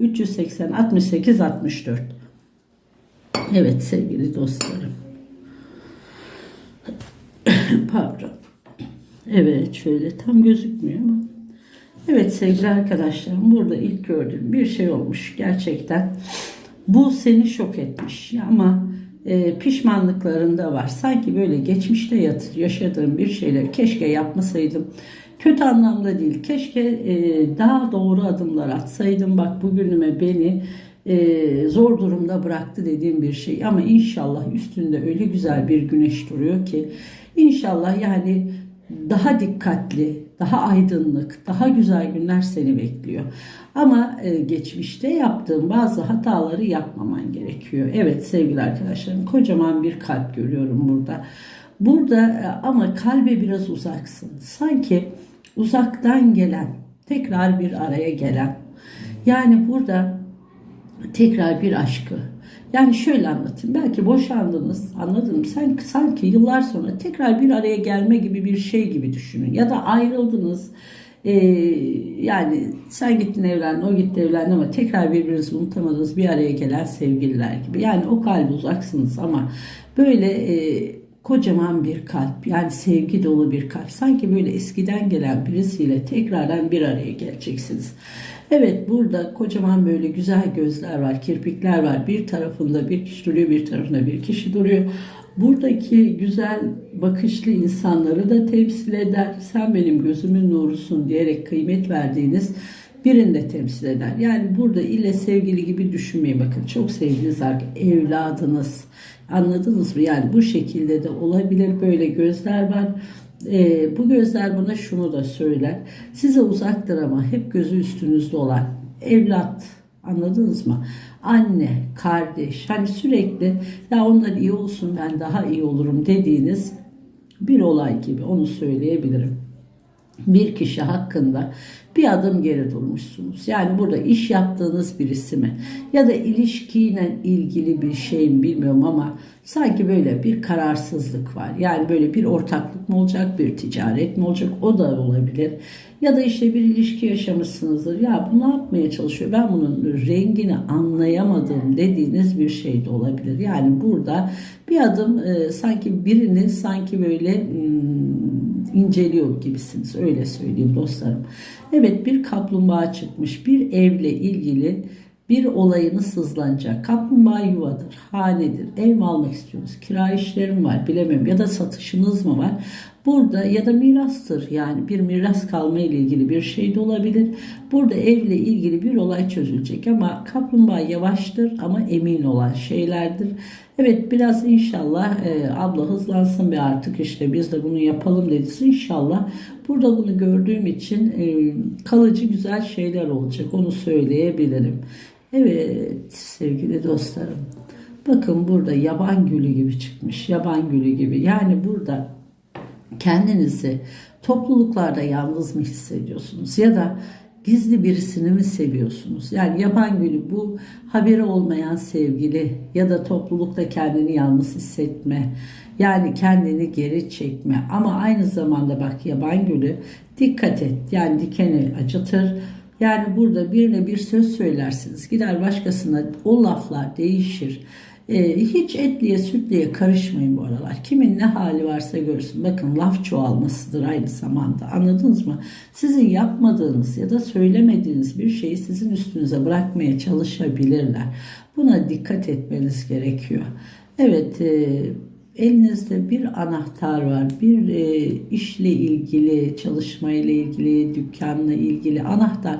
380 68 64. Evet sevgili dostlarım. Pardon. Evet şöyle tam gözükmüyor ama. Evet sevgili arkadaşlarım burada ilk gördüğüm bir şey olmuş gerçekten. Bu seni şok etmiş ama e, pişmanlıkların da var. Sanki böyle geçmişte yaşadığım bir şeyler keşke yapmasaydım. Kötü anlamda değil. Keşke e, daha doğru adımlar atsaydım. Bak bugünüme beni e, zor durumda bıraktı dediğim bir şey. Ama inşallah üstünde öyle güzel bir güneş duruyor ki inşallah yani daha dikkatli, daha aydınlık, daha güzel günler seni bekliyor. Ama e, geçmişte yaptığın bazı hataları yapmaman gerekiyor. Evet sevgili arkadaşlarım kocaman bir kalp görüyorum burada. Burada e, ama kalbe biraz uzaksın. Sanki uzaktan gelen, tekrar bir araya gelen. Yani burada tekrar bir aşkı. Yani şöyle anlatayım. Belki boşandınız. Anladın mı? Sen sanki yıllar sonra tekrar bir araya gelme gibi bir şey gibi düşünün. Ya da ayrıldınız. Ee, yani sen gittin evlendin, o gitti evlendi ama tekrar birbirinizi unutamadınız bir araya gelen sevgililer gibi. Yani o kalbi uzaksınız ama böyle e, kocaman bir kalp yani sevgi dolu bir kalp. Sanki böyle eskiden gelen birisiyle tekrardan bir araya geleceksiniz. Evet burada kocaman böyle güzel gözler var, kirpikler var. Bir tarafında bir kişi duruyor, bir tarafında bir kişi duruyor. Buradaki güzel bakışlı insanları da temsil eder. Sen benim gözümün nurusun diyerek kıymet verdiğiniz birini de temsil eder. Yani burada ile sevgili gibi düşünmeyin bakın. Çok sevdiğiniz evladınız. Anladınız mı? Yani bu şekilde de olabilir. Böyle gözler var. E, bu gözler bana şunu da söyler. Size uzaktır ama hep gözü üstünüzde olan evlat. Anladınız mı? Anne, kardeş. Hani sürekli ya onlar iyi olsun ben daha iyi olurum dediğiniz bir olay gibi onu söyleyebilirim bir kişi hakkında bir adım geri durmuşsunuz. Yani burada iş yaptığınız birisi mi ya da ilişkiyle ilgili bir şey mi bilmiyorum ama sanki böyle bir kararsızlık var. Yani böyle bir ortaklık mı olacak, bir ticaret mi olacak o da olabilir. Ya da işte bir ilişki yaşamışsınızdır. Ya bu ne yapmaya çalışıyor? Ben bunun rengini anlayamadım dediğiniz bir şey de olabilir. Yani burada bir adım e, sanki birini sanki böyle hmm, inceliyor gibisiniz. Öyle söyleyeyim dostlarım. Evet bir kaplumbağa çıkmış. Bir evle ilgili bir olayını sızlanacak. Kaplumbağa yuvadır, hanedir, ev mi almak istiyorsunuz, kira işlerim var bilemem ya da satışınız mı var? Burada ya da mirastır yani bir miras kalma ile ilgili bir şey de olabilir. Burada evle ilgili bir olay çözülecek ama kaplumbağa yavaştır ama emin olan şeylerdir. Evet biraz inşallah e, abla hızlansın bir artık işte biz de bunu yapalım dediniz. İnşallah burada bunu gördüğüm için e, kalıcı güzel şeyler olacak onu söyleyebilirim. Evet sevgili dostlarım. Bakın burada yaban gülü gibi çıkmış. Yaban gülü gibi. Yani burada kendinizi topluluklarda yalnız mı hissediyorsunuz? Ya da gizli birisini mi seviyorsunuz? Yani yaban gülü bu haberi olmayan sevgili ya da toplulukta kendini yalnız hissetme. Yani kendini geri çekme. Ama aynı zamanda bak yaban gülü dikkat et. Yani dikeni acıtır yani burada birine bir söz söylersiniz. Gider başkasına o laflar değişir. Ee, hiç etliye sütliye karışmayın bu aralar. Kimin ne hali varsa görsün. Bakın laf çoğalmasıdır aynı zamanda. Anladınız mı? Sizin yapmadığınız ya da söylemediğiniz bir şeyi sizin üstünüze bırakmaya çalışabilirler. Buna dikkat etmeniz gerekiyor. Evet, e, Elinizde bir anahtar var. Bir e, işle ilgili, çalışmayla ilgili, dükkanla ilgili anahtar.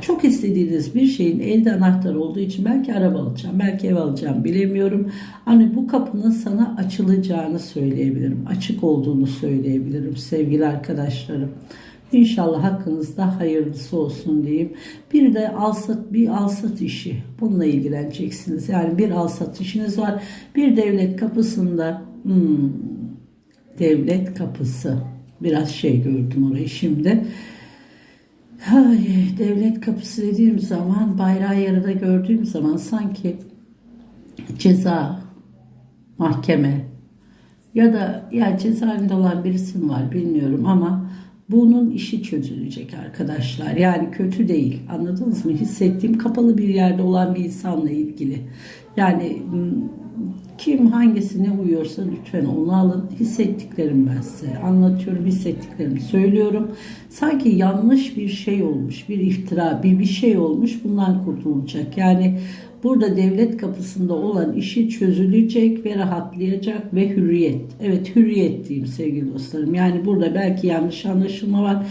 Çok istediğiniz bir şeyin elde anahtar olduğu için belki araba alacağım, belki ev alacağım bilemiyorum. Hani bu kapının sana açılacağını söyleyebilirim. Açık olduğunu söyleyebilirim sevgili arkadaşlarım. İnşallah hakkınızda hayırlısı olsun diyeyim. Bir de alsat bir alsat işi. Bununla ilgileneceksiniz. Yani bir alsat işiniz var. Bir devlet kapısında hmm, devlet kapısı. Biraz şey gördüm orayı şimdi. Ay, devlet kapısı dediğim zaman bayrağı yarıda gördüğüm zaman sanki ceza, mahkeme ya da ya cezaevinde olan birisi mi var bilmiyorum ama bunun işi çözülecek arkadaşlar. Yani kötü değil. Anladınız mı? Hissettiğim kapalı bir yerde olan bir insanla ilgili. Yani hmm, kim hangisine uyuyorsa lütfen onu alın. Hissettiklerim ben size anlatıyorum. Hissettiklerimi söylüyorum. Sanki yanlış bir şey olmuş. Bir iftira, bir bir şey olmuş. Bundan kurtulacak. Yani burada devlet kapısında olan işi çözülecek ve rahatlayacak ve hürriyet. Evet hürriyet diyeyim sevgili dostlarım. Yani burada belki yanlış anlaşılma var.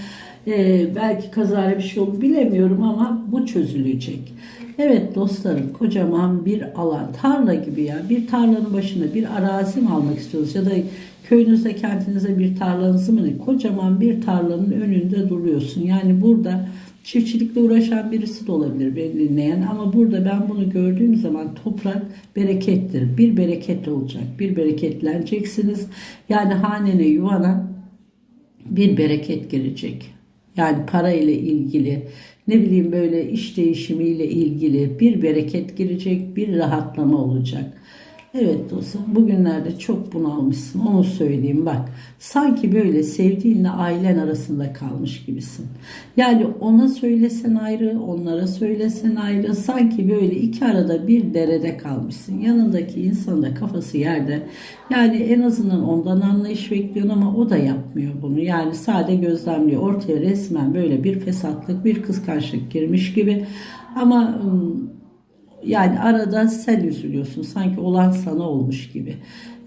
Ee, belki kazara bir şey oldu bilemiyorum ama bu çözülecek. Evet dostlarım kocaman bir alan tarla gibi ya. Bir tarlanın başına bir arazi mi almak istiyorsunuz? Ya da köyünüzde kentinizde bir tarlanızı mı kocaman bir tarlanın önünde duruyorsun. Yani burada çiftçilikle uğraşan birisi de olabilir beni dinleyen. Ama burada ben bunu gördüğüm zaman toprak berekettir. Bir bereket olacak bir bereketleneceksiniz. Yani hanene yuvana bir bereket gelecek yani para ile ilgili ne bileyim böyle iş değişimiyle ilgili bir bereket girecek, bir rahatlama olacak. Evet dostum bugünlerde çok bunalmışsın onu söyleyeyim bak. Sanki böyle sevdiğinle ailen arasında kalmış gibisin. Yani ona söylesen ayrı, onlara söylesen ayrı. Sanki böyle iki arada bir derede kalmışsın. Yanındaki insanın da kafası yerde. Yani en azından ondan anlayış bekliyorsun ama o da yapmıyor bunu. Yani sade gözlemliyor. Ortaya resmen böyle bir fesatlık, bir kıskançlık girmiş gibi. Ama ım, yani arada sen üzülüyorsun. Sanki olan sana olmuş gibi.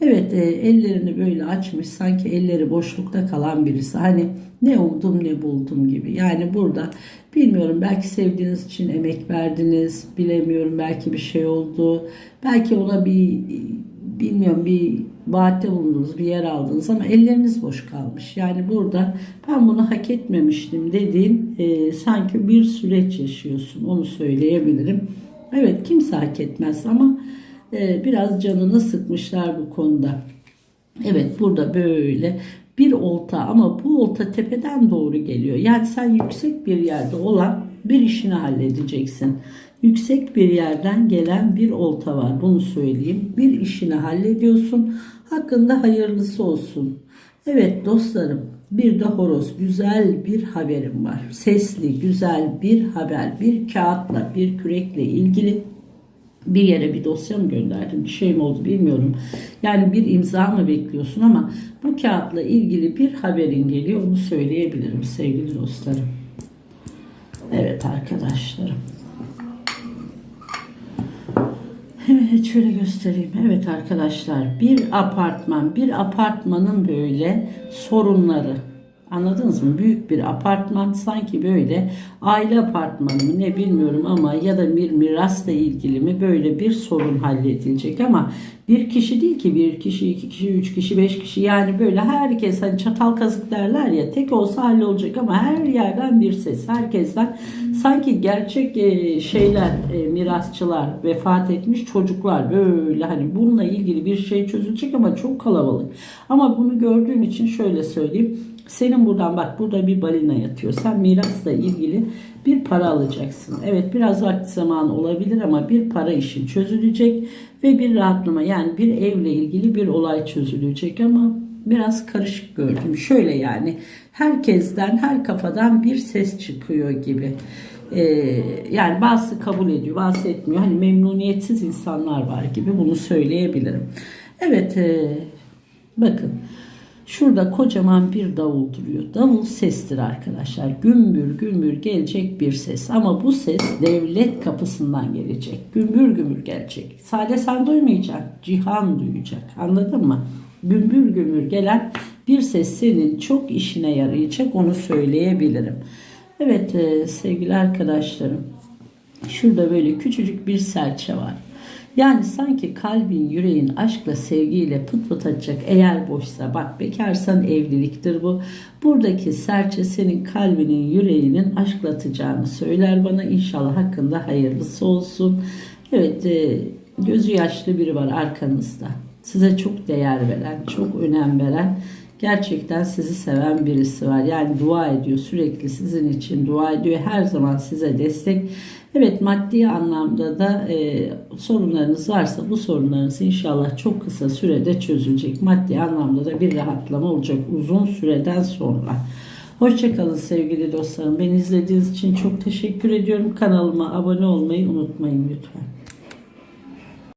Evet e, ellerini böyle açmış. Sanki elleri boşlukta kalan birisi. Hani ne umdum ne buldum gibi. Yani burada bilmiyorum belki sevdiğiniz için emek verdiniz. Bilemiyorum belki bir şey oldu. Belki ona bir bilmiyorum bir vaatte bulundunuz, bir yer aldınız ama elleriniz boş kalmış. Yani burada ben bunu hak etmemiştim dediğin e, sanki bir süreç yaşıyorsun. Onu söyleyebilirim. Evet kimse hak etmez ama e, biraz canını sıkmışlar bu konuda. Evet burada böyle bir olta ama bu olta tepeden doğru geliyor. Yani sen yüksek bir yerde olan bir işini halledeceksin. Yüksek bir yerden gelen bir olta var bunu söyleyeyim. Bir işini hallediyorsun. Hakkında hayırlısı olsun. Evet dostlarım bir de horoz güzel bir haberim var. Sesli güzel bir haber bir kağıtla bir kürekle ilgili bir yere bir dosya mı gönderdim bir şey mi oldu bilmiyorum. Yani bir imza mı bekliyorsun ama bu kağıtla ilgili bir haberin geliyor onu söyleyebilirim sevgili dostlarım. Evet arkadaşlarım. Evet şöyle göstereyim. Evet arkadaşlar bir apartman bir apartmanın böyle sorunları Anladınız mı? Büyük bir apartman sanki böyle aile apartmanı mı ne bilmiyorum ama ya da bir mirasla ilgili mi böyle bir sorun halledilecek ama bir kişi değil ki bir kişi, iki kişi, üç kişi, beş kişi yani böyle herkes hani çatal kazık derler ya tek olsa hallolacak ama her yerden bir ses herkesten sanki gerçek e, şeyler e, mirasçılar vefat etmiş çocuklar böyle hani bununla ilgili bir şey çözülecek ama çok kalabalık ama bunu gördüğüm için şöyle söyleyeyim senin buradan bak burada bir balina yatıyor. Sen mirasla ilgili bir para alacaksın. Evet biraz vakti zaman olabilir ama bir para işin çözülecek ve bir rahatlama yani bir evle ilgili bir olay çözülecek ama biraz karışık gördüm. Şöyle yani herkesten her kafadan bir ses çıkıyor gibi. Ee, yani bazı kabul ediyor bazı etmiyor. Hani memnuniyetsiz insanlar var gibi bunu söyleyebilirim. Evet e, bakın. Şurada kocaman bir davul duruyor. Davul sestir arkadaşlar. Gümbür gümbür gelecek bir ses. Ama bu ses devlet kapısından gelecek. Gümbür gümbür gelecek. Sade sen duymayacaksın. Cihan duyacak. Anladın mı? Gümbür gümbür gelen bir ses senin çok işine yarayacak. Onu söyleyebilirim. Evet e, sevgili arkadaşlarım. Şurada böyle küçücük bir serçe var. Yani sanki kalbin, yüreğin aşkla, sevgiyle pıt pıt atacak eğer boşsa. Bak bekarsan evliliktir bu. Buradaki serçe senin kalbinin, yüreğinin aşkla atacağını söyler bana. İnşallah hakkında hayırlısı olsun. Evet e, gözü yaşlı biri var arkanızda. Size çok değer veren, çok önem veren gerçekten sizi seven birisi var. Yani dua ediyor sürekli sizin için dua ediyor. Her zaman size destek. Evet maddi anlamda da e, sorunlarınız varsa bu sorunlarınız inşallah çok kısa sürede çözülecek. Maddi anlamda da bir rahatlama olacak uzun süreden sonra. Hoşçakalın sevgili dostlarım. Beni izlediğiniz için çok teşekkür ediyorum. Kanalıma abone olmayı unutmayın lütfen.